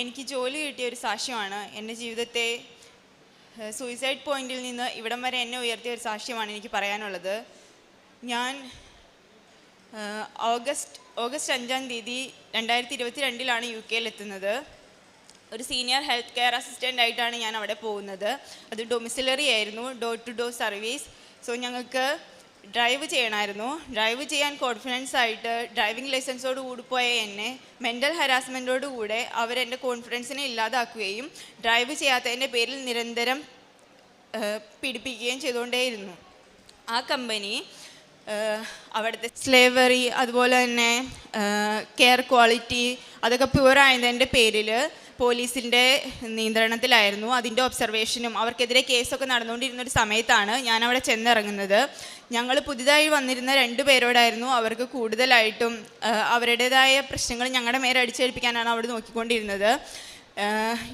എനിക്ക് ജോലി കിട്ടിയ ഒരു സാക്ഷ്യമാണ്. എന്റെ ജീവിതത്തെ സൂയിസൈഡ് പോയിന്റിൽ നിന്ന് ഇവിടം വരെ എന്നെ ഉയർത്തിയ ഒരു സാക്ഷ്യമാണ് എനിക്ക് പറയാനുള്ളത്. ഞാൻ ഓഗസ്റ്റ് ഓഗസ്റ്റ് അഞ്ചാം തീയതി രണ്ടായിരത്തി ഇരുപത്തി രണ്ടിലാണ് യു കെയിൽ എത്തുന്നത്. ഒരു സീനിയർ ഹെൽത്ത് കെയർ അസിസ്റ്റന്റ് ആയിട്ടാണ് ഞാൻ അവിടെ പോകുന്നത്. അത് ഡൊമിസിലറി ആയിരുന്നു door to door service so ഞങ്ങൾക്ക് ഡ്രൈവ് ചെയ്യണമായിരുന്നു ഡ്രൈവ് ചെയ്യാൻ കോൺഫിഡൻസ് ആയിട്ട് ഡ്രൈവിംഗ് ലൈസൻസോട് കൂടി പോയ എന്നെ മെന്റൽ ഹരാസ്മെന്റോട് കൂടെ അവരെന്റെ കോൺഫിഡൻസിനെ ഇല്ലാതാക്കുകയും ഡ്രൈവ് ചെയ്യാത്തതിന്റെ പേരിൽ നിരന്തരം പിടിപ്പിക്കുകയും ചെയ്തുകൊണ്ടേയിരുന്നു. ആ കമ്പനി അവിടുത്തെ സ്ലേവറി അതുപോലെ തന്നെ കെയർ ക്വാളിറ്റി അതൊക്കെ പ്യുവർ ആയതിന്റെ പേരിൽ പോലീസിന്റെ നിയന്ത്രണത്തിലായിരുന്നു. അതിന്റെ ഒബ്സർവേഷനും അവർക്കെതിരെ കേസൊക്കെ നടന്നുകൊണ്ടിരുന്ന ഒരു സമയത്താണ് ഞാൻ അവിടെ ചെന്നിറങ്ങുന്നത്. ഞങ്ങൾ പുതിയതായി വന്നിരുന്ന രണ്ടു പേരോടായിരുന്നു അവർക്ക് കൂടുതലായിട്ടും അവരുടേതായ പ്രശ്നങ്ങൾ ഞങ്ങളുടെ മേരെ അടിച്ചേൽപ്പിക്കാനാണ് അവിടെ നോക്കിക്കൊണ്ടിരുന്നത്.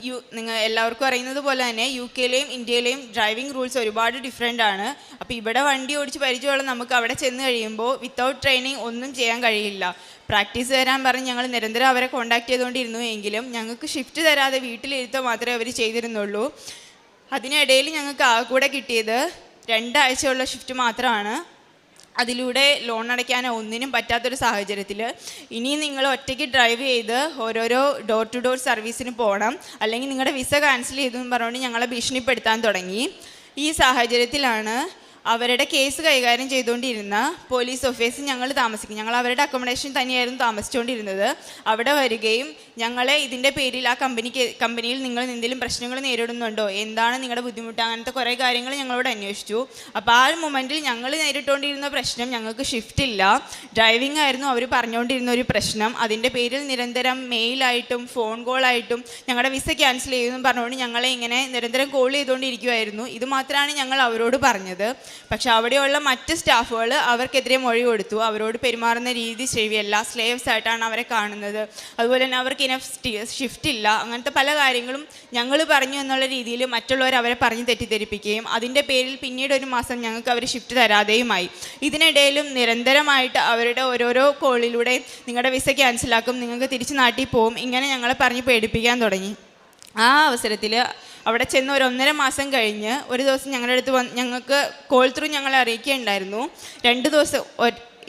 യു നിങ്ങൾ എല്ലാവർക്കും അറിയുന്നത് പോലെ തന്നെ യു കെയിലെയും ഇന്ത്യയിലെയും ഡ്രൈവിംഗ് റൂൾസ് ഒരുപാട് ഡിഫറെന്റ് ആണ്. അപ്പോൾ ഇവിടെ വണ്ടി ഓടിച്ച് പരിചയമുള്ള നമുക്ക് അവിടെ ചെന്ന് കഴിയുമ്പോൾ വിത്തൗട്ട് ട്രെയിനിങ് ഒന്നും ചെയ്യാൻ കഴിയില്ല. പ്രാക്ടീസ് തരാൻ പറഞ്ഞ് ഞങ്ങൾ നിരന്തരം അവരെ കോൺടാക്ട് ചെയ്തുകൊണ്ടിരുന്നു എങ്കിലും ഞങ്ങൾക്ക് ഷിഫ്റ്റ് തരാതെ വീട്ടിലിരുത്തോ മാത്രമേ അവർ ചെയ്തിരുന്നുള്ളൂ. അതിനിടയിൽ ഞങ്ങൾക്ക് ആ കൂടെ കിട്ടിയത് രണ്ടാഴ്ചയുള്ള ഷിഫ്റ്റ് മാത്രമാണ്. അതിലൂടെ ലോൺ അടയ്ക്കാനോ ഒന്നിനും പറ്റാത്തൊരു സാഹചര്യത്തിൽ ഇനി നിങ്ങൾ ഒറ്റയ്ക്ക് ഡ്രൈവ് ചെയ്ത് ഓരോരോ ഡോർ ടു ഡോർ സർവീസിന് പോകണം അല്ലെങ്കിൽ നിങ്ങളുടെ വിസ ക്യാൻസൽ ചെയ്തു എന്ന് പറഞ്ഞുകൊണ്ട് ഞങ്ങളെ ഭീഷണിപ്പെടുത്താൻ തുടങ്ങി. ഈ സാഹചര്യത്തിലാണ് അവരുടെ കേസ് കൈകാര്യം ചെയ്തുകൊണ്ടിരുന്ന പോലീസ് ഓഫീസിൽ ഞങ്ങൾ താമസിക്കും. ഞങ്ങൾ അവരുടെ അക്കോമഡേഷൻ തന്നെയായിരുന്നു താമസിച്ചുകൊണ്ടിരുന്നത്. അവിടെ വരികയും ഞങ്ങളെ ഇതിന്റെ പേരിൽ ആ കമ്പനിക്ക് കമ്പനിയിൽ നിങ്ങൾ എന്തെങ്കിലും പ്രശ്നങ്ങൾ നേരിടുന്നുണ്ടോ? എന്താണ് നിങ്ങളുടെ ബുദ്ധിമുട്ട്? അങ്ങനത്തെ കുറേ കാര്യങ്ങൾ ഞങ്ങളോട് അന്വേഷിച്ചു. അപ്പോൾ ആ മൊമെന്റിൽ ഞങ്ങൾ നേരിട്ടുകൊണ്ടിരുന്ന പ്രശ്നം ഞങ്ങൾക്ക് ഷിഫ്റ്റ് ഇല്ല. ഡ്രൈവിംഗ് ആയിരുന്നു അവർ പറഞ്ഞുകൊണ്ടിരുന്ന ഒരു പ്രശ്നം. അതിന്റെ പേരിൽ നിരന്തരം മെയിലായിട്ടും ഫോൺ കോളായിട്ടും ഞങ്ങളുടെ വിസ ക്യാൻസൽ ചെയ്യുമെന്നും പറഞ്ഞുകൊണ്ട് ഞങ്ങളെ ഇങ്ങനെ നിരന്തരം കോൾ ചെയ്തുകൊണ്ടിരിക്കുമായിരുന്നു ഇതുമാത്രമാണ് ഞങ്ങൾ അവരോട് പറഞ്ഞത്. പക്ഷെ അവിടെയുള്ള മറ്റ് സ്റ്റാഫുകൾ അവർക്കെതിരെ മൊഴി കൊടുത്തു. അവരോട് പെരുമാറുന്ന രീതി ശരിയല്ല സ്ലേവ്സ് ആയിട്ടാണ് അവരെ കാണുന്നത്. അതുപോലെ തന്നെ അവർക്ക് ഇനഫ് ഷിഫ്റ്റ് ഇല്ല. അങ്ങനത്തെ പല കാര്യങ്ങളും ഞങ്ങൾ പറഞ്ഞു എന്നുള്ള രീതിയിൽ മറ്റുള്ളവർ അവരെ പറഞ്ഞ് തെറ്റിദ്ധരിപ്പിക്കുകയും അതിന്റെ പേരിൽ പിന്നീട് ഒരു മാസം ഞങ്ങൾക്ക് അവർ ഷിഫ്റ്റ് തരാതെയുമായി. ഇതിനിടയിലും നിരന്തരമായിട്ട് അവരുടെ ഓരോരോ കോളിലൂടെ നിങ്ങളുടെ വിസ ക്യാൻസലാക്കും നിങ്ങൾക്ക് തിരിച്ച് നാട്ടിൽ പോവും ഇങ്ങനെ ഞങ്ങളെ പറഞ്ഞ് പേടിപ്പിക്കാൻ തുടങ്ങി. ആ അവസരത്തിൽ അവിടെ ചെന്ന് ഒരു ഒന്നര മാസം കഴിഞ്ഞ് ഒരു ദിവസം ഞങ്ങളുടെ അടുത്ത് വന്ന് ഞങ്ങൾക്ക് കോൾ ത്രൂ ഞങ്ങളെ അറിയിക്കുകയുണ്ടായിരുന്നു. രണ്ട് ദിവസം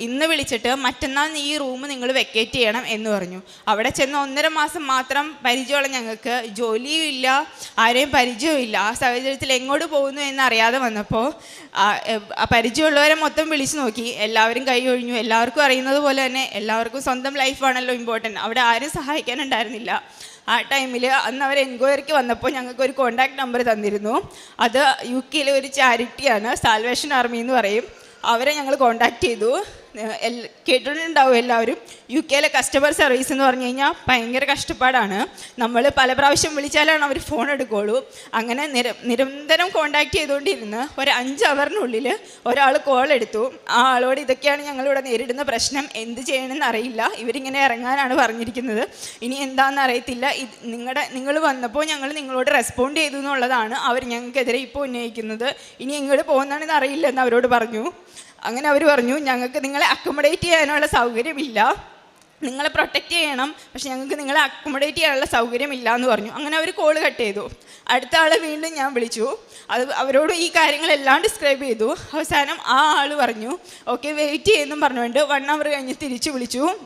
ഇന്ന് വിളിച്ചിട്ട് മറ്റന്നാൾ ഈ റൂം നിങ്ങൾ വെക്കേറ്റ് ചെയ്യണം എന്ന് പറഞ്ഞു. അവിടെ ചെന്ന് ഒന്നര മാസം മാത്രം പരിചയമുള്ള ഞങ്ങൾക്ക് ജോലിയും ഇല്ല ആരെയും പരിചയവും ഇല്ല. ആ സാഹചര്യത്തിൽ എങ്ങോട്ട് പോകുന്നു എന്ന് അറിയാതെ വന്നപ്പോൾ പരിചയമുള്ളവരെ മൊത്തം വിളിച്ചു നോക്കി. എല്ലാവരും കൈ ഒഴിഞ്ഞു. എല്ലാവർക്കും അറിയുന്നത് പോലെ തന്നെ എല്ലാവർക്കും സ്വന്തം ലൈഫാണല്ലോ ഇമ്പോർട്ടന്റ് അവിടെ ആരും സഹായിക്കാനുണ്ടായിരുന്നില്ല. ആ ടൈമിൽ അന്ന് അവർ എൻക്വയറിക്ക് വന്നപ്പോൾ ഞങ്ങൾക്ക് ഒരു കോണ്ടാക്ട് നമ്പർ തന്നിരുന്നു. അത് യു കെയിലെ ഒരു ചാരിറ്റിയാണ് സാൽവേഷൻ ആർമി എന്ന് പറയും. അവരെ ഞങ്ങൾ കോണ്ടാക്ട് ചെയ്തു. കേട്ടിട്ടുണ്ടാവും എല്ലാവരും. യു കെയിലെ കസ്റ്റമർ സർവീസ് എന്ന് പറഞ്ഞു കഴിഞ്ഞാൽ ഭയങ്കര കഷ്ടപ്പാടാണ്. നമ്മൾ പല പ്രാവശ്യം വിളിച്ചാലാണ് അവർ ഫോൺ എടുക്കുകയുള്ളൂ അങ്ങനെ നിര നിരന്തരം കോണ്ടാക്ട് ചെയ്തുകൊണ്ടിരുന്ന് ഒരു അഞ്ച് അവറിനുള്ളിൽ ഒരാൾ കോൾ എടുത്തു. ആ ആളോട് ഇതൊക്കെയാണ് ഞങ്ങളിവിടെ നേരിടുന്ന പ്രശ്നം. എന്ത് ചെയ്യണമെന്ന് അറിയില്ല. ഇവരിങ്ങനെ ഇറങ്ങാനാണ് പറഞ്ഞിരിക്കുന്നത്. ഇനി എന്താണെന്ന് അറിയത്തില്ല. ഇത് നിങ്ങളുടെ നിങ്ങൾ വന്നപ്പോൾ ഞങ്ങൾ നിങ്ങളോട് റെസ്പോണ്ട് ചെയ്തു എന്നുള്ളതാണ് അവർ ഞങ്ങൾക്കെതിരെ ഇപ്പോൾ ഉന്നയിക്കുന്നത്. ഇനി എങ്ങോട്ട് പോകുന്നതാണെന്ന് അറിയില്ലെന്ന് അവരോട് പറഞ്ഞു. അങ്ങനെ അവർ പറഞ്ഞു ഞങ്ങൾക്ക് നിങ്ങളെ അക്കോമഡേറ്റ് ചെയ്യാനുള്ള സൗകര്യമില്ല. നിങ്ങളെ പ്രൊട്ടക്റ്റ് ചെയ്യണം പക്ഷെ ഞങ്ങൾക്ക് നിങ്ങളെ അക്കോമഡേറ്റ് ചെയ്യാനുള്ള സൗകര്യമില്ല എന്ന് പറഞ്ഞു. അങ്ങനെ അവർ കോൾ കട്ട് ചെയ്തു. അടുത്ത ആളെ വീണ്ടും ഞാൻ വിളിച്ചു. അത് അവരോട് ഈ കാര്യങ്ങളെല്ലാം ഡിസ്ക്രൈബ് ചെയ്തു. അവസാനം ആ ആൾ പറഞ്ഞു ഓക്കെ വെയിറ്റ് ചെയ്യുമെന്നും പറഞ്ഞുകൊണ്ട് വൺ അവർ കഴിഞ്ഞ് തിരിച്ചു വിളിച്ചു.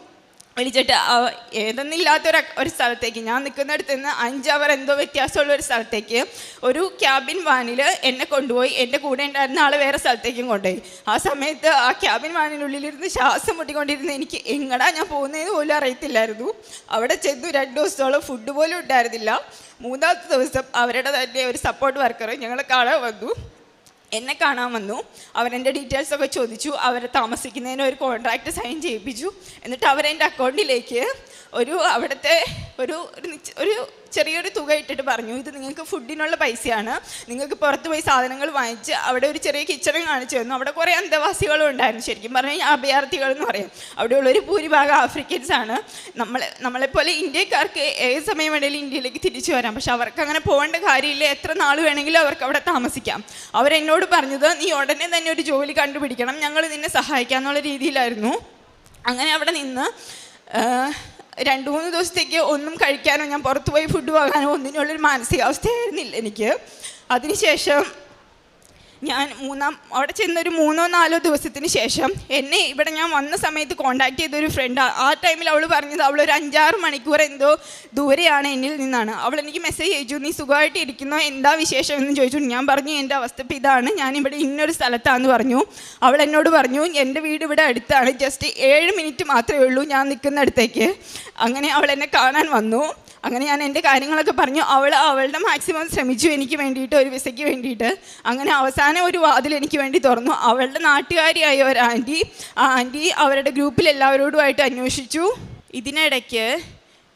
വിളിച്ചിട്ട് അവ- ഏതെന്നില്ലാത്തൊരു ഒരു സ്ഥലത്തേക്ക്. ഞാൻ നിൽക്കുന്നിടത്ത് നിന്ന് അഞ്ച് അവർ എന്തോ വ്യത്യാസമുള്ള ഒരു സ്ഥലത്തേക്ക് ഒരു ക്യാബിൻ വാനിൽ എന്നെ കൊണ്ടുപോയി. എന്റെ കൂടെ ഉണ്ടായിരുന്ന ആൾ വേറെ സ്ഥലത്തേക്കും കൊണ്ടുപോയി. ആ സമയത്ത് ആ ക്യാബിൻ വാനിനുള്ളിലിരുന്ന് ശ്വാസം മുട്ടിക്കൊണ്ടിരുന്ന എനിക്ക് എങ്ങടാ ഞാൻ പോകുന്നതെന്ന് പോലും അറിയത്തില്ലായിരുന്നു. അവിടെ ചെന്നു രണ്ട് ദിവസത്തോളം ഫുഡ് പോലും ഉണ്ടായിരുന്നില്ല. മൂന്നാമത്തെ ദിവസം അവരുടെ തന്നെ ഒരു സപ്പോർട്ട് വർക്കർ ഞങ്ങളെ കാണാൻ വന്നു. എന്നെ കാണാൻ വന്നു. അവരെന്റെ ഡീറ്റെയിൽസ് ഒക്കെ ചോദിച്ചു. അവരെ താമസിക്കുന്നതിന് ഒരു കോൺട്രാക്റ്റ് സൈൻ ചെയ്യിപ്പിച്ചു. എന്നിട്ട് അവരെന്റെ അക്കൗണ്ടിലേക്ക് ഒരു അവിടുത്തെ ഒരു ഒരു ചെറിയൊരു തുക ഇട്ടിട്ട് പറഞ്ഞു ഇത് നിങ്ങൾക്ക് ഫുഡിനുള്ള പൈസയാണ്. നിങ്ങൾക്ക് പുറത്ത് പോയി സാധനങ്ങൾ വാങ്ങിച്ച് അവിടെ ഒരു ചെറിയ കിച്ചണും കാണിച്ചു തന്നു. അവിടെ കുറേ അന്തവാസികളും ഉണ്ടായിരുന്നു. ശരിക്കും പറഞ്ഞു കഴിഞ്ഞാൽ അഭയാർത്ഥികൾ എന്ന് പറയും. അവിടെയുള്ളൊരു ഭൂരിഭാഗം ആഫ്രിക്കൻസ് ആണ്. നമ്മളെ നമ്മളെപ്പോലെ ഇന്ത്യക്കാർക്ക് ഏത് സമയം വേണമെങ്കിലും ഇന്ത്യയിലേക്ക് തിരിച്ചു വരാം. പക്ഷെ അവർക്ക് അങ്ങനെ പോകേണ്ട കാര്യമില്ല. എത്ര നാൾ വേണമെങ്കിലും അവർക്ക് അവിടെ താമസിക്കാം. അവരെന്നോട് പറഞ്ഞത് നീ ഉടനെ തന്നെ ഒരു ജോലി കണ്ടുപിടിക്കണം. ഞങ്ങൾ നിന്നെ സഹായിക്കാം എന്നുള്ള രീതിയിലായിരുന്നു. അങ്ങനെ അവിടെ നിന്ന് രണ്ട് മൂന്ന് ദിവസത്തേക്ക് ഒന്നും കഴിക്കാനോ ഞാൻ പുറത്തുപോയി ഫുഡ് വാങ്ങാനോ ഒന്നിനുള്ളൊരു മാനസികാവസ്ഥയായിരുന്നില്ല എനിക്ക്. അതിനുശേഷം ഞാൻ മൂന്നാം അവിടെ ചെന്നൊരു മൂന്നോ നാലോ ദിവസത്തിന് ശേഷം എന്നെ ഇവിടെ ഞാൻ വന്ന സമയത്ത് കോണ്ടാക്ട് ചെയ്ത ഒരു ഫ്രണ്ട് ആ ടൈമിൽ അവൾ പറഞ്ഞത് അവൾ ഒരു അഞ്ചാറ് മണിക്കൂർ എന്തോ ദൂരെയാണ് എന്നിൽ നിന്നാണ്. അവൾ എനിക്ക് മെസ്സേജ് അയച്ചു നീ സുഖമായിട്ട് ഇരിക്കുന്നോ? എന്താ വിശേഷം? എന്ന് ചോദിച്ചു. ഞാൻ പറഞ്ഞു എന്റെ അവസ്ഥ ഇപ്പം ഇതാണ്. ഞാനിവിടെ ഇന്നൊരു സ്ഥലത്താണെന്ന് പറഞ്ഞു. അവൾ എന്നോട് പറഞ്ഞു എന്റെ വീട് ഇവിടെ അടുത്താണ്. ജസ്റ്റ് ഏഴ് മിനിറ്റ് മാത്രമേ ഉള്ളൂ. ഞാൻ നിൽക്കുന്ന അടുത്തേക്ക് അങ്ങനെ അവൾ എന്നെ കാണാൻ വന്നു. അങ്ങനെ ഞാൻ എന്റെ കാര്യങ്ങളൊക്കെ പറഞ്ഞു. അവൾ അവളുടെ മാക്സിമം ശ്രമിച്ചു എനിക്ക് വേണ്ടിയിട്ട് ഒരു വിസയ്ക്ക് വേണ്ടിയിട്ട്. അങ്ങനെ അവസാനം ഒരു വാതിൽ എനിക്ക് വേണ്ടി തുറന്നു. അവളുടെ നാട്ടുകാരിയായ ഒരു ആന്റി ആ ആന്റി അവരുടെ ഗ്രൂപ്പിൽ എല്ലാവരോടുമായിട്ട് അന്വേഷിച്ചു. ഇതിനിടയ്ക്ക്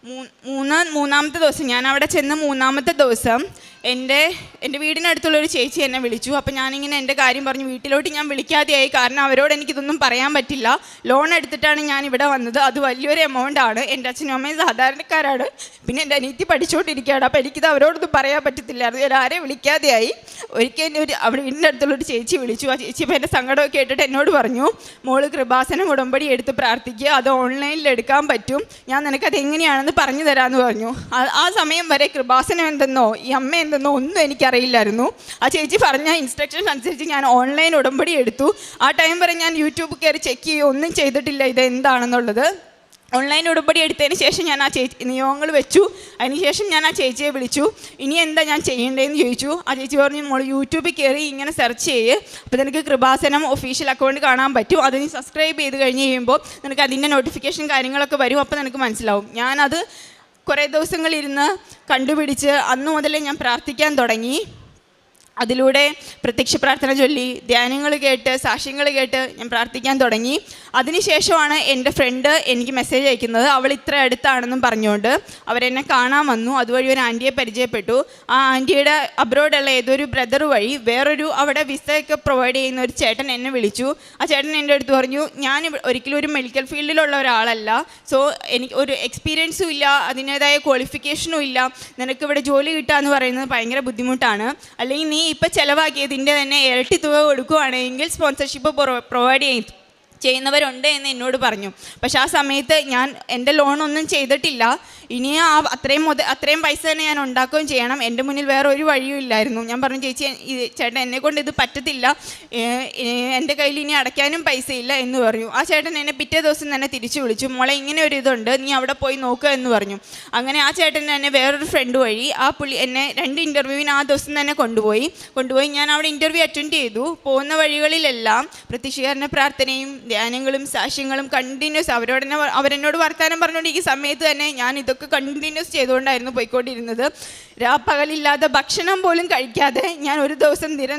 മൂന്നാം മൂന്ന് മൂന്നാമത്തെ ദിവസം ഞാൻ അവിടെ ചെന്ന് മൂന്നാമത്തെ ദിവസം എന്റെ എന്റെ വീടിനടുത്തുള്ള ഒരു ചേച്ചി എന്നെ വിളിച്ചു. അപ്പോൾ ഞാനിങ്ങനെ എന്റെ കാര്യം പറഞ്ഞു വീട്ടിലോട്ട് ഞാൻ വിളിക്കാതെയായി. കാരണം അവരോട് എനിക്കിതൊന്നും പറയാൻ പറ്റില്ല. ലോൺ എടുത്തിട്ടാണ് ഞാൻ ഇവിടെ വന്നത്. അത് വലിയൊരു എമൗണ്ട് ആണ്. എന്റെ അച്ഛനും അമ്മയും സാധാരണക്കാരാണ്. പിന്നെ എന്റെ അനിയത്തി പഠിച്ചുകൊണ്ടിരിക്കുകയാണ് അപ്പോൾ എനിക്കിത് അവരോടൊന്നും പറയാൻ പറ്റത്തില്ലായിരുന്നു. ഞാൻ ആരെയും വിളിക്കാതെയായി. ഒരിക്കൽ എന്റെ ഒരു അവിടെ വീടിന്റെ അടുത്തുള്ള ഒരു ചേച്ചി വിളിച്ചു. ആ ചേച്ചി അപ്പോൾ എന്റെ സങ്കടമൊക്കെ കേട്ടിട്ട് എന്നോട് പറഞ്ഞു മോൾ കൃപാസനം ഉടമ്പടി എടുത്ത് പ്രാർത്ഥിക്കുക. അത് ഓൺലൈനിൽ എടുക്കാൻ പറ്റും. ഞാൻ നിനക്കത് എങ്ങനെയാണെന്ന് പറഞ്ഞു തരാമെന്ന് പറഞ്ഞു. ആ സമയം വരെ കൃപാസനം എന്തെന്നോ ഈ അമ്മ എന്തെന്നോ ഒന്നും എനിക്കറിയില്ലായിരുന്നു. ആ ചേച്ചി പറഞ്ഞ ഇൻസ്ട്രക്ഷൻസ് അനുസരിച്ച് ഞാൻ ഓൺലൈൻ ഉടമ്പടി എടുത്തു. ആ ടൈം വരെ ഞാൻ യൂട്യൂബ് കയറി ചെക്ക് ചെയ്യുകയോ ഒന്നും ചെയ്തിട്ടില്ല ഇത് എന്താണെന്നുള്ളത്. ഓൺലൈൻ ഉടമ്പടി എടുത്തതിന് ശേഷം ഞാൻ ആ ചേച്ചി നിയമങ്ങൾ വെച്ചു. അതിനുശേഷം ഞാൻ ആ ചേച്ചിയെ വിളിച്ചു. ഇനി എന്താ ഞാൻ ചെയ്യേണ്ടതെന്ന് ചോദിച്ചു. ആ ചേച്ചി പറഞ്ഞു മോൾ യൂട്യൂബിൽ കയറി ഇങ്ങനെ സെർച്ച് ചെയ്യ്. അപ്പോൾ നിനക്ക് കൃപാസനം ഒഫീഷ്യൽ അക്കൗണ്ട് കാണാൻ പറ്റും. അത് സബ്സ്ക്രൈബ് ചെയ്ത് കഴിഞ്ഞ് കഴിയുമ്പോൾ നിനക്ക് അതിന്റെ നോട്ടിഫിക്കേഷൻ കാര്യങ്ങളൊക്കെ വരും. അപ്പോൾ നിനക്ക് മനസ്സിലാവും. ഞാനത് കുറേ ദിവസങ്ങളിരുന്ന് കണ്ടുപിടിച്ച് അന്ന് മുതലേ ഞാൻ പ്രാർത്ഥിക്കാൻ തുടങ്ങി. അതിലൂടെ പ്രത്യക്ഷ പ്രാർത്ഥന ചൊല്ലി ധ്യാനങ്ങൾ കേട്ട് സാക്ഷ്യങ്ങൾ കേട്ട് ഞാൻ പ്രാർത്ഥിക്കാൻ തുടങ്ങി. അതിനുശേഷമാണ് എന്റെ ഫ്രണ്ട് എനിക്ക് മെസ്സേജ് അയക്കുന്നത്. അവൾ ഇത്ര അടുത്താണെന്നും പറഞ്ഞുകൊണ്ട് അവരെന്നെ കാണാൻ വന്നു. അതുവഴി ഒരു ആന്റിയെ പരിചയപ്പെട്ടു. ആ ആന്റിയുടെ അബ്രോഡുള്ള ഏതൊരു ബ്രദർ വഴി വേറൊരു അവിടെ വിസയൊക്കെ പ്രൊവൈഡ് ചെയ്യുന്ന ഒരു ചേട്ടൻ എന്നെ വിളിച്ചു. ആ ചേട്ടൻ എന്റെ അടുത്ത് പറഞ്ഞു ഞാൻ ഒരിക്കലും ഒരു മെഡിക്കൽ ഫീൽഡിലുള്ള ഒരാളല്ല. സോ എനിക്ക് ഒരു എക്സ്പീരിയൻസും ഇല്ല അതിന്റേതായ ക്വാളിഫിക്കേഷനും ഇല്ല. നിനക്ക് ഇവിടെ ജോലി കിട്ടുക എന്ന് പറയുന്നത് ഭയങ്കര ബുദ്ധിമുട്ടാണ്. അല്ലെങ്കിൽ നീ ഇപ്പം ചിലവാക്കിയതിന്റെ തന്നെ ഇരട്ടി തുക കൊടുക്കുകയാണെങ്കിൽ സ്പോൺസർഷിപ്പ് പ്രൊവൈഡ് ചെയ്യും ചെയ്യുന്നവരുണ്ട് എന്ന് എന്നോട് പറഞ്ഞു. പക്ഷെ ആ സമയത്ത് ഞാൻ എന്റെ ലോണൊന്നും ചെയ്തിട്ടില്ല. ഇനി ആ അത്രയും മുതൽ അത്രയും പൈസ തന്നെ ഞാൻ ഉണ്ടാക്കുകയും ചെയ്യണം. എന്റെ മുന്നിൽ വേറെ ഒരു വഴിയും ഇല്ലായിരുന്നു. ഞാൻ പറഞ്ഞു ചേച്ചി ചേട്ടൻ എന്നെ കൊണ്ട് ഇത് പറ്റത്തില്ല. എന്റെ കയ്യിൽ ഇനി അടയ്ക്കാനും പൈസ ഇല്ല എന്ന് പറഞ്ഞു. ആ ചേട്ടൻ എന്നെ പിറ്റേ ദിവസം തന്നെ തിരിച്ചു വിളിച്ചു. മോളെ ഇങ്ങനെ ഒരു ഇതുണ്ട്. നീ അവിടെ പോയി നോക്കുക എന്ന് പറഞ്ഞു. അങ്ങനെ ആ ചേട്ടൻ തന്നെ വേറൊരു ഫ്രണ്ട് വഴി ആ പുള്ളി എന്നെ രണ്ട് ഇന്റർവ്യൂവിന് ആ ദിവസം തന്നെ കൊണ്ടുപോയി. കൊണ്ടുപോയി ഞാൻ അവിടെ ഇന്റർവ്യൂ അറ്റൻഡ് ചെയ്തു. പോകുന്ന വഴികളിലെല്ലാം പ്രത്യക്ഷീകരണ പ്രാർത്ഥനയും ധ്യാനങ്ങളും സാക്ഷ്യങ്ങളും കണ്ടിന്യൂസ് അവരോട് തന്നെ അവരെന്നോട് വർത്തമാനം പറഞ്ഞുകൊണ്ട് ഈ സമയത്ത് തന്നെ ഞാൻ ഇതൊക്കെ കണ്ടിന്യൂസ് ചെയ്തുകൊണ്ടായിരുന്നു പോയിക്കൊണ്ടിരുന്നത്. രാപ്പകലില്ലാതെ ഭക്ഷണം പോലും കഴിക്കാതെ ഞാൻ ഒരു ദിവസം നിര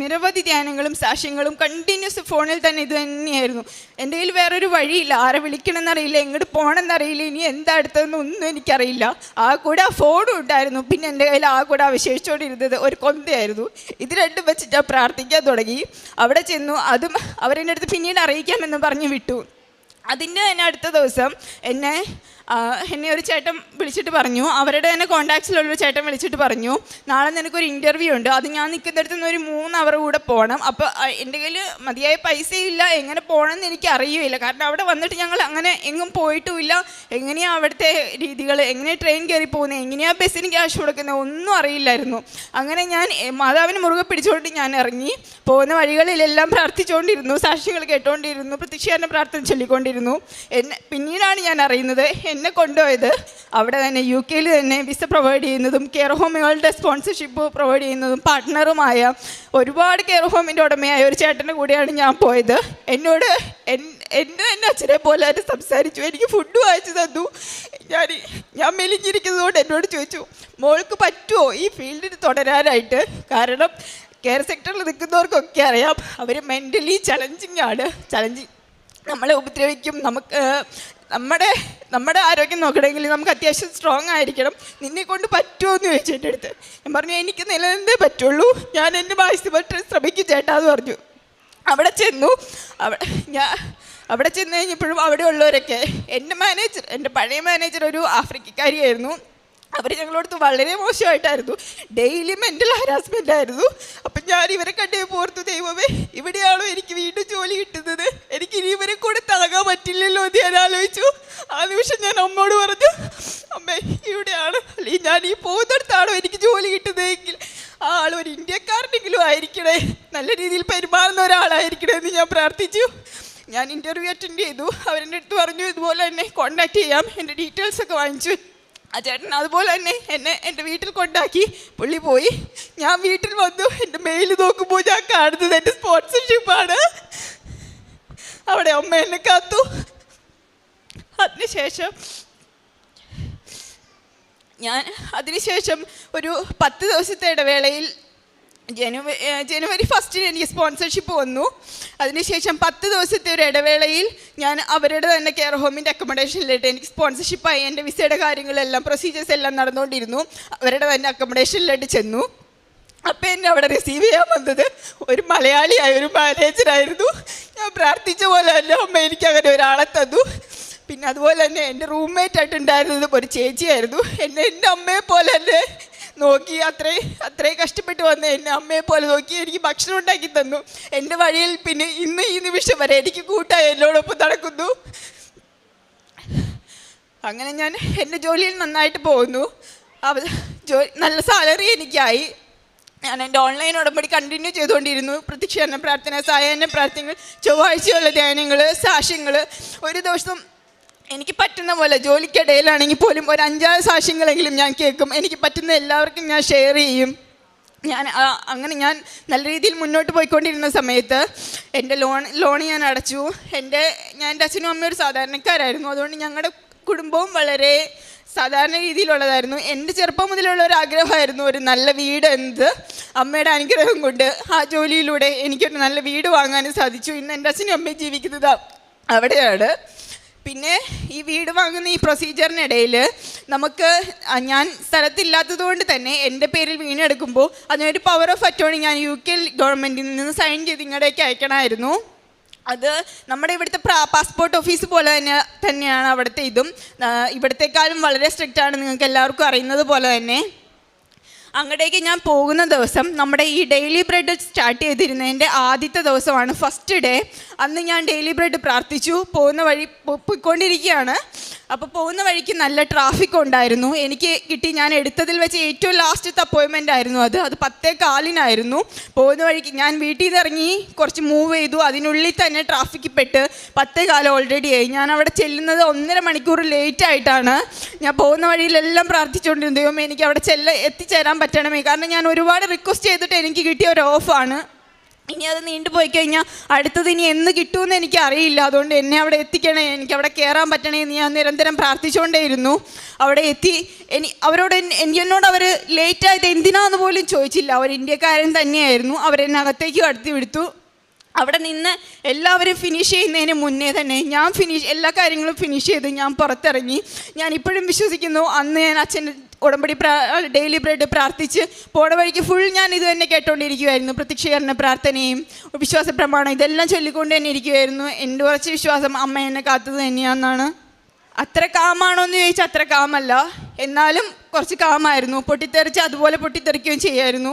നിരവധി ധ്യാനങ്ങളും സാക്ഷ്യങ്ങളും കണ്ടിന്യൂസ് ഫോണിൽ തന്നെ ഇത് തന്നെയായിരുന്നു. എന്റെ കയ്യിൽ വേറൊരു വഴിയില്ല. ആരെ വിളിക്കണമെന്നറിയില്ല. എങ്ങോട്ട് പോകണമെന്നറിയില്ല ഇനി എന്താ അടുത്തതെന്ന് ഒന്നും എനിക്കറിയില്ല. ആ കൂടെ ആ ഫോണും ഉണ്ടായിരുന്നു. പിന്നെ എന്റെ കയ്യിൽ ആ കൂടെ അവശേഷിച്ചുകൊണ്ടിരുന്നത് ഒരു കൊന്തയായിരുന്നു. ഇത് രണ്ടും വെച്ചിട്ട് പ്രാർത്ഥിക്കാൻ തുടങ്ങി. അവിടെ ചെന്നു. അതും അവരെന്റെ അടുത്ത് പിന്നീട് അറിയിക്കാമെന്ന് പറഞ്ഞ് വിട്ടു. അതിന്റെ തന്നെ അടുത്ത ദിവസം എന്നെ എന്നെ ഒരു ചേട്ടൻ വിളിച്ചിട്ട് പറഞ്ഞു. അവരുടെ തന്നെ കോൺടാക്ട്സിലുള്ളൊരു ചേട്ടൻ വിളിച്ചിട്ട് പറഞ്ഞു. നാളെ നിനക്കൊരു ഇന്റർവ്യൂ ഉണ്ട്. അത് ഞാൻ നിൽക്കുന്നിടത്ത് നിന്ന് ഒരു മൂന്ന് അവർ കൂടെ പോകണം അപ്പോൾ എന്റെ കയ്യിൽ മതിയായ പൈസയില്ല എങ്ങനെ പോകണമെന്ന് എനിക്ക് അറിയുകയില്ല. കാരണം അവിടെ വന്നിട്ട് ഞങ്ങൾ അങ്ങനെ എങ്ങും പോയിട്ടുമില്ല. എങ്ങനെയാണ് അവിടുത്തെ രീതികൾ എങ്ങനെയാണ് ട്രെയിൻ കയറി പോകുന്നത് എങ്ങനെയാണ് ബസ്സിന് ക്യാഷ് കൊടുക്കുന്നത് ഒന്നും അറിയില്ലായിരുന്നു. അങ്ങനെ ഞാൻ മാതാവിന് മുറുകെ പിടിച്ചുകൊണ്ട് ഞാൻ ഇറങ്ങി. പോകുന്ന വഴികളിലെല്ലാം പ്രാർത്ഥിച്ചുകൊണ്ടിരുന്നു സാക്ഷികൾ കേട്ടുകൊണ്ടിരുന്നു പ്രത്യക്ഷീകരണ പ്രാർത്ഥന ചൊല്ലിക്കൊണ്ടിരുന്നു. എന്നെ പിന്നീടാണ് ഞാൻ അറിയുന്നത് എന്നെ കൊണ്ടുപോയത്. അവിടെ തന്നെ യു കെയിൽ തന്നെ വിസ പ്രൊവൈഡ് ചെയ്യുന്നതും കെയർ ഹോമുകളുടെ സ്പോൺസർഷിപ്പ് പ്രൊവൈഡ് ചെയ്യുന്നതും പാർട്ട്ണറുമായ ഒരുപാട് കെയർ ഹോമിന്റെ ഉടമയായ ഒരു ചേട്ടന്റെ കൂടെയാണ് ഞാൻ പോയത്. എന്നോട് എൻ- എന്നെ തന്നെ അച്ഛനെ പോലെ അവർ സംസാരിച്ചു. എനിക്ക് ഫുഡ് വാങ്ങിച്ചു തന്നു. ഞാൻ ഞാൻ മെലിഞ്ഞിരിക്കുന്നതുകൊണ്ട് എന്നോട് ചോദിച്ചു മോൾക്ക് പറ്റുമോ ഈ ഫീൽഡിൽ തുടരാനായിട്ട്? കാരണം കെയർ സെക്ടറിൽ നിൽക്കുന്നവർക്കൊക്കെ അറിയാം അവർ മെന്റലി ചലഞ്ചിങ് ആണ്. ചലഞ്ചിങ് നമ്മളെ ഉപദ്രവിക്കും. നമുക്ക് നമ്മുടെ നമ്മുടെ ആരോഗ്യം നോക്കണമെങ്കിൽ നമുക്ക് അത്യാവശ്യം സ്ട്രോങ് ആയിരിക്കണം. നിന്നെ കൊണ്ട് പറ്റുമോ എന്ന് ചോദിച്ചു എന്റെ അടുത്ത് ഞാൻ പറഞ്ഞു എനിക്ക് നിലനിന്നേ പറ്റുള്ളൂ. ഞാൻ എന്റെ മാക്സിമം ശ്രമിക്കും ചേട്ടാ എന്ന് പറഞ്ഞു. അവിടെ ചെന്നു. അവിടെ ഞാൻ അവിടെ ചെന്ന് കഴിഞ്ഞപ്പോഴും അവിടെ ഉള്ളവരൊക്കെ എന്റെ മാനേജർ എന്റെ പഴയ മാനേജർ ഒരു ആഫ്രിക്കക്കാരിയായിരുന്നു. അവർ ഞങ്ങളോടത്ത് വളരെ മോശമായിട്ടായിരുന്നു. ഡെയിലി മെന്റൽ ഹരാസ്മെന്റ് ആയിരുന്നു. അപ്പം ഞാൻ ഇവരെ കണ്ടേ പോർത്തു ദൈവമേ ഇവിടെയാണോ എനിക്ക് വീണ്ടും ജോലി കിട്ടുന്നത് എനിക്ക് ഇനി ഇവരെ കൂടെ താങ്ങാൻ പറ്റില്ലല്ലോ എന്ന് ഞാൻ ആലോചിച്ചു ആ നിമിഷം ഞാൻ അമ്മോട് പറഞ്ഞു അമ്മേ ഇവിടെയാണ് അല്ലെങ്കിൽ ഞാൻ ഈ പോകുന്നിടത്താണോ എനിക്ക് ജോലി കിട്ടുന്നതെങ്കിൽ ആ ആൾ ഒരു ഇന്ത്യക്കാരനെങ്കിലും ആയിരിക്കണേ നല്ല രീതിയിൽ പെരുമാറുന്ന ഒരാളായിരിക്കണേ എന്ന് ഞാൻ പ്രാർത്ഥിച്ചു ഞാൻ ഇന്റർവ്യൂ അറ്റൻഡ് ചെയ്തു. അവരെന്റെ അടുത്ത് പറഞ്ഞു ഇതുപോലെ തന്നെ കോൺടാക്ട് ചെയ്യാം. എന്റെ ഡീറ്റെയിൽസ് ഒക്കെ വാങ്ങിച്ചു. ആ ചേട്ടൻ അതുപോലെ തന്നെ എന്നെ എന്റെ വീട്ടിൽ കൊണ്ടാക്കി പുള്ളി പോയി. ഞാൻ വീട്ടിൽ വന്നു. എന്റെ മെയിൽ നോക്കുമ്പോൾ ഞാൻ കാണുന്നത് എന്റെ സ്പോൺസർഷിപ്പാണ് അവിടെ അമ്മ എന്നെ കാത്തു. അതിനുശേഷം ഞാൻ അതിനുശേഷം ഒരു പത്ത് ദിവസത്തെ ഇടവേളയിൽ ജനുവരി ജനുവരി ഫസ്റ്റിന് എനിക്ക് സ്പോൺസർഷിപ്പ് വന്നു. അതിനുശേഷം പത്ത് ദിവസത്തെ ഒരു ഇടവേളയിൽ ഞാൻ അവരുടെ തന്നെ കെയർ ഹോമിന്റെ അക്കോമഡേഷനിലിട്ട് എനിക്ക് സ്പോൺസർഷിപ്പായി എന്റെ വിസയുടെ കാര്യങ്ങളെല്ലാം പ്രൊസീജിയേഴ്സ് എല്ലാം നടന്നുകൊണ്ടിരുന്നു. അവരുടെ തന്നെ അക്കോമഡേഷനിലിട്ട് ചെന്നു. അപ്പം എന്നെ അവിടെ റിസീവ് ചെയ്യാൻ വന്നത് ഒരു മലയാളിയായ ഒരു മാനേജറായിരുന്നു ഞാൻ പ്രാർത്ഥിച്ച പോലെ തന്നെ അമ്മ എനിക്ക് അങ്ങനെ ഒരാളെ തന്നു. പിന്നെ അതുപോലെ തന്നെ എന്റെ റൂംമേറ്റ് ആയിട്ടുണ്ടായിരുന്നത് ഒരു ചേച്ചിയായിരുന്നു. എന്നെ എന്റെ അമ്മയെ പോലെ തന്നെ നോക്കി അത്രേ അത്രയും കഷ്ടപ്പെട്ട് വന്ന്. എന്നെ അമ്മയെ പോലെ നോക്കി എനിക്ക് ഭക്ഷണം ഉണ്ടാക്കി തന്നു. എന്റെ വഴിയിൽ പിന്നെ ഇന്ന് ഈ നിമിഷം വരെ എനിക്ക് കൂട്ടായി എന്നോടൊപ്പം നടക്കുന്നു. അങ്ങനെ ഞാൻ എന്റെ ജോലിയിൽ നന്നായിട്ട് പോകുന്നു. അവ ജോ നല്ല സാലറി എനിക്കായി. ഞാൻ എന്റെ ഓൺലൈൻ ഉടമ്പടി കണ്ടിന്യൂ ചെയ്തുകൊണ്ടിരുന്നു. പ്രത്യക്ഷീകരണ പ്രാർത്ഥന സായാഹ്ന പ്രാർത്ഥനകൾ ചൊവ്വാഴ്ചയുള്ള ധ്യാനങ്ങൾ സാക്ഷ്യങ്ങൾ ഒരു ദിവസം എനിക്ക് പറ്റുന്ന പോലെ ജോലിക്കിടയിലാണെങ്കിൽ പോലും ഒരു അഞ്ചാറ് സാക്ഷ്യങ്ങളെങ്കിലും ഞാൻ കേൾക്കും. എനിക്ക് പറ്റുന്ന എല്ലാവർക്കും ഞാൻ ഷെയർ ചെയ്യും. ഞാൻ അങ്ങനെ ഞാൻ നല്ല രീതിയിൽ മുന്നോട്ട് പോയിക്കൊണ്ടിരുന്ന സമയത്ത് എന്റെ ലോൺ ലോൺ ഞാൻ അടച്ചു. എന്റെ ഞാൻ എന്റെ അച്ഛനും അമ്മയും ഒരു സാധാരണക്കാരായിരുന്നു. അതുകൊണ്ട് ഞങ്ങളുടെ കുടുംബവും വളരെ സാധാരണ രീതിയിലുള്ളതായിരുന്നു. എന്റെ ചെറുപ്പം മുതലുള്ള ഒരു ആഗ്രഹമായിരുന്നു ഒരു നല്ല വീട് എന്ത്. അമ്മയുടെ അനുഗ്രഹം കൊണ്ട് ആ ജോലിയിലൂടെ എനിക്കൊരു നല്ല വീട് വാങ്ങാനും സാധിച്ചു. ഇന്ന് എന്റെ അച്ഛനും അമ്മയും ജീവിക്കുന്നത് അവിടെയാണ്. പിന്നെ ഈ വീട് വാങ്ങുന്ന ഈ പ്രൊസീജിയറിനിടയിൽ നമുക്ക് ഞാൻ സ്ഥലത്തില്ലാത്തത് കൊണ്ട് തന്നെ എന്റെ പേരിൽ വീണെടുക്കുമ്പോൾ അതിനൊരു പവർ ഓഫ് അറ്റോണി ഞാൻ യു കെ ഗവൺമെന്റിൽ നിന്ന് സൈൻ ചെയ്ത് ഇങ്ങോട്ടേക്ക് അയക്കണമായിരുന്നു. അത് നമ്മുടെ ഇവിടുത്തെ പാസ്പോർട്ട് ഓഫീസ് പോലെ തന്നെ തന്നെയാണ് അവിടുത്തെ ഇതും. ഇവിടത്തെക്കാളും വളരെ സ്ട്രിക്റ്റ് ആണ് നിങ്ങൾക്ക് എല്ലാവർക്കും അറിയുന്നത് പോലെ തന്നെ. അങ്ങടേക്ക് ഞാൻ പോകുന്ന ദിവസം നമ്മുടെ ഈ ഡെയിലി ബ്രെഡ് സ്റ്റാർട്ട് ചെയ്തിരുന്നതിന്റെ ആദ്യത്തെ ദിവസമാണ് ഫസ്റ്റ് ഡേ. അന്ന് ഞാൻ ഡെയിലി ബ്രെഡ് പ്രാർത്ഥിച്ചു. പോകുന്ന വഴി പോയിക്കൊണ്ടിരിക്കുകയാണ്. അപ്പോൾ പോകുന്ന വഴിക്ക് നല്ല ട്രാഫിക് ഉണ്ടായിരുന്നു. എനിക്ക് കിട്ടി ഞാൻ എടുത്തതിൽ വെച്ച് ഏറ്റവും ലാസ്റ്റത്തെ അപ്പോയിൻമെന്റ് ആയിരുന്നു അത്. അത് പത്തേ കാലിനായിരുന്നു. പോകുന്ന വഴിക്ക് ഞാൻ വീട്ടിൽ നിന്ന് ഇറങ്ങി കുറച്ച് മൂവ് ചെയ്തു. അതിനുള്ളിൽ തന്നെ ട്രാഫിക്കിൽ പെട്ട് പത്തേ കാലം ഓൾറെഡി ആയി. ഞാൻ അവിടെ ചെല്ലുന്നത് ഒന്നര മണിക്കൂർ ലേറ്റ് ആയിട്ടാണ്. ഞാൻ പോകുന്ന വഴിയിലെല്ലാം പ്രാർത്ഥിച്ചുകൊണ്ടിരുന്നു. ദൈവം എനിക്ക് അവിടെ ചെല്ല എത്തിച്ചേരാൻ പറ്റണമേ. കാരണം ഞാൻ ഒരുപാട് റിക്വസ്റ്റ് ചെയ്തിട്ട് എനിക്ക് കിട്ടിയ ഒരു ഓഫാണ് ഇനി അത് നീണ്ടുപോയി കഴിഞ്ഞാൽ അടുത്തത് ഇനി എന്ന് കിട്ടുമെന്ന് എനിക്ക് അറിയില്ല അതുകൊണ്ട് എന്നെ അവിടെ എത്തിക്കണേ എനിക്ക് അവിടെ കയറാൻ പറ്റണേ എന്ന് ഞാൻ നിരന്തരം പ്രാർത്ഥിച്ചുകൊണ്ടേയിരുന്നു. അവിടെ എത്തി. എനി അവരോട് എന്നോട് അവർ ലേറ്റ് ആയത് എന്തിനാന്ന് പോലും ചോദിച്ചില്ല. അവർ ഇന്ത്യക്കാരൻ തന്നെയായിരുന്നു. അവരെന്നെ അകത്തേക്ക് കടത്തി വിടുത്തു. അവിടെ നിന്ന് എല്ലാവരും ഫിനിഷ് ചെയ്യുന്നതിന് മുന്നേ തന്നെ ഞാൻ ഫിനിഷ് എല്ലാ കാര്യങ്ങളും ഫിനിഷ് ചെയ്ത് ഞാൻ പുറത്തിറങ്ങി. ഞാൻ ഇപ്പോഴും വിശ്വസിക്കുന്നു അന്ന് ഞാൻ അച്ഛന്റെ ഉടമ്പടി ഡെയിലി ബ്രെഡ് പ്രാർത്ഥിച്ച് പോണ വഴിക്ക് ഫുൾ ഞാൻ ഇത് തന്നെ കേട്ടോണ്ടിരിക്കുമായിരുന്നു പ്രത്യക്ഷീകരണ പ്രാർത്ഥനയും വിശ്വാസ പ്രമാണം ഇതെല്ലാം ചൊല്ലിക്കൊണ്ട് തന്നെ ഇരിക്കുമായിരുന്നു എന്റെ കുറച്ച് വിശ്വാസം അമ്മ എന്നെ കാത്തത് തന്നെയാണെന്നാണ്. അത്ര കാമാണോ എന്ന് ചോദിച്ചാൽ അത്ര കാമല്ല. എന്നാലും കുറച്ച് കാമായിരുന്നു. പൊട്ടിത്തെറിച്ച് അതുപോലെ പൊട്ടിത്തെറിക്കുകയും ചെയ്യായിരുന്നു.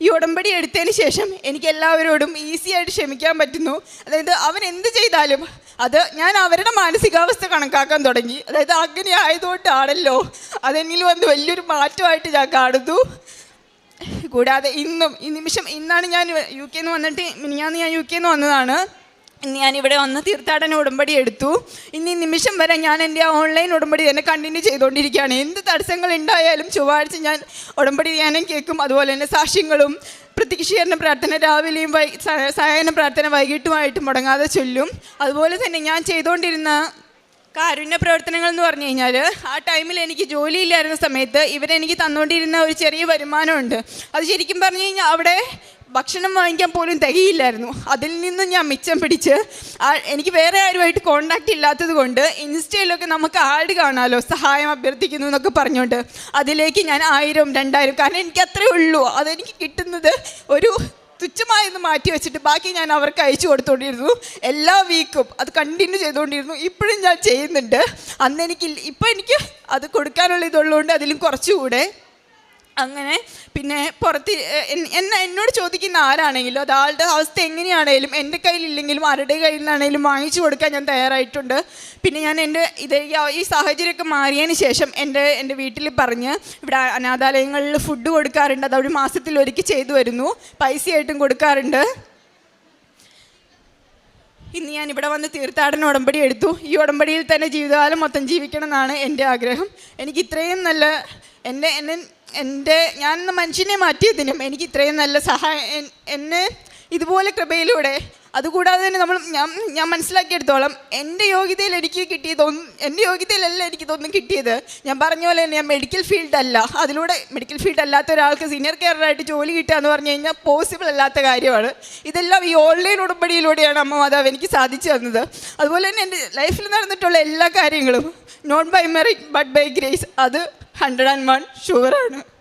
ഈ ഉടമ്പടി എടുത്തതിന് ശേഷം എനിക്ക് എല്ലാവരോടും ഈസി ആയിട്ട് ക്ഷമിക്കാൻ പറ്റുന്നു. അതായത് അവൻ എന്ത് ചെയ്താലും അത് ഞാൻ അവരുടെ മാനസികാവസ്ഥ കണക്കാക്കാൻ തുടങ്ങി. അതായത് അങ്ങനെ ആയതുകൊണ്ടാണല്ലോ അതെങ്കിൽ വന്ന് വലിയൊരു മാറ്റമായിട്ട് ഞാൻ കാണുന്നു. കൂടാതെ ഇന്നും ഈ നിമിഷം ഇന്നാണ് ഞാൻ യു കെന്ന് വന്നിട്ട് മിനിഞ്ഞാന്ന് ഞാൻ യു കെന്ന് വന്നതാണ്. ഞാൻ ഇവിടെ വന്ന് തീർത്ഥാടന ഉടമ്പടി എടുത്തു. ഇനി നിമിഷം വരെ ഞാൻ എന്റെ ആ ഓൺലൈൻ ഉടമ്പടി തന്നെ കണ്ടിന്യൂ ചെയ്തുകൊണ്ടിരിക്കുകയാണ്. എന്ത് തടസ്സങ്ങൾ ഉണ്ടായാലും ചൊവ്വാഴ്ച ഞാൻ ഉടമ്പടി ധ്യാനം കേൾക്കും. അതുപോലെ തന്നെ സാക്ഷ്യങ്ങളും പ്രത്യക്ഷീകരണ പ്രാർത്ഥന രാവിലെയും വൈ സ- സായാഹ്ന പ്രാർത്ഥന വൈകിട്ടുമായിട്ട് മുടങ്ങാതെ ചൊല്ലും. അതുപോലെ തന്നെ ഞാൻ ചെയ്തുകൊണ്ടിരുന്ന കാരുണ്യ പ്രവർത്തനങ്ങൾ എന്ന് പറഞ്ഞു കഴിഞ്ഞാൽ ആ ടൈമിൽ എനിക്ക് ജോലിയില്ലായിരുന്ന സമയത്ത് ഇവരെനിക്ക് തന്നുകൊണ്ടിരുന്ന ഒരു ചെറിയ വരുമാനമുണ്ട്. അത് ശരിക്കും പറഞ്ഞു കഴിഞ്ഞാൽ അവിടെ ഭക്ഷണം വാങ്ങിക്കാൻ പോലും തികയില്ലായിരുന്നു. അതിൽ നിന്ന് ഞാൻ മിച്ചം പിടിച്ച് എനിക്ക് വേറെ ആരുമായിട്ട് കോണ്ടാക്റ്റ് ഇല്ലാത്തത് കൊണ്ട് ഇൻസ്റ്റയിലൊക്കെ നമുക്ക് ആഡ് കാണാമല്ലോ സഹായം അഭ്യർത്ഥിക്കുന്നു എന്നൊക്കെ പറഞ്ഞുകൊണ്ട് അതിലേക്ക് ഞാൻ ആയിരം രണ്ടായിരം കാരണം എനിക്ക് അത്രേ ഉള്ളൂ. അതെനിക്ക് കിട്ടുന്നത് ഒരു തുച്ഛമായെന്ന് മാറ്റി വെച്ചിട്ട് ബാക്കി ഞാൻ അവർക്ക് അയച്ചു കൊടുത്തുകൊണ്ടിരുന്നു എല്ലാ വീക്കും അത് കണ്ടിന്യൂ ചെയ്തുകൊണ്ടിരുന്നു ഇപ്പോഴും ഞാൻ ചെയ്യുന്നുണ്ട്. അന്ന് എനിക്ക് ഇപ്പം എനിക്ക് അത് കൊടുക്കാനുള്ള ഇതുള്ളതുകൊണ്ട് അതിലും കുറച്ചുകൂടെ അങ്ങനെ പിന്നെ പുറത്ത് എന്നെ എന്നോട് ചോദിക്കുന്ന ആരാണെങ്കിലും അത് ആളുടെ അവസ്ഥ എങ്ങനെയാണേലും എന്റെ കയ്യിലില്ലെങ്കിലും ആരുടെ കയ്യിൽ നിന്നാണെങ്കിലും വാങ്ങിച്ചു കൊടുക്കാൻ ഞാൻ തയ്യാറായിട്ടുണ്ട്. പിന്നെ ഞാൻ എന്റെ ഇത് ഈ സാഹചര്യമൊക്കെ മാറിയതിന് ശേഷം എന്റെ എന്റെ വീട്ടിൽ പറഞ്ഞ് ഇവിടെ അനാഥാലയങ്ങളിൽ ഫുഡ് കൊടുക്കാറുണ്ട് അത് ഒരു മാസത്തിൽ ഒരുക്കി ചെയ്തു വരുന്നു പൈസയായിട്ടും കൊടുക്കാറുണ്ട്. ഇന്ന് ഞാൻ ഇവിടെ വന്ന് തീർത്ഥാടന ഉടമ്പടി എടുത്തു. ഈ ഉടമ്പടിയിൽ തന്നെ ജീവിതകാലം മൊത്തം ജീവിക്കണം എന്നാണ് എന്റെ ആഗ്രഹം. എനിക്ക് ഇത്രയും നല്ല എന്റെ എന്നെ എന്റെ ഞാൻ എന്ന മനുഷ്യനെ മാറ്റിയതിനും എനിക്ക് ഇത്രയും നല്ല സഹായം എന്നെ ഇതുപോലെ കൃപയിലൂടെ അതുകൂടാതെ തന്നെ നമ്മൾ ഞാൻ ഞാൻ മനസ്സിലാക്കിയെടുത്തോളം എന്റെ യോഗ്യതയിൽ എനിക്ക് കിട്ടിയതൊന്നും എന്റെ യോഗ്യതയിലല്ല എനിക്കിതൊന്നും കിട്ടിയത്. ഞാൻ പറഞ്ഞ പോലെ തന്നെ ഞാൻ മെഡിക്കൽ ഫീൽഡ് അല്ല. അതിലൂടെ മെഡിക്കൽ ഫീൽഡ് അല്ലാത്ത ഒരാൾക്ക് സീനിയർ കെയറായിട്ട് ജോലി കിട്ടുക എന്ന് പറഞ്ഞു കഴിഞ്ഞാൽ പോസിബിൾ അല്ലാത്ത കാര്യമാണ്. ഇതെല്ലാം ഈ ഓൺലൈൻ ഉടമ്പടിയിലൂടെയാണ് അമ്മ മാതാവ് എനിക്ക് സാധിച്ചു തന്നത്. അതുപോലെ തന്നെ എന്റെ ലൈഫിൽ നടന്നിട്ടുള്ള എല്ലാ കാര്യങ്ങളും not by merit but by grace അത് ഹൺഡ്രഡ് ആൻഡ് വൺ ഷുവറാണ്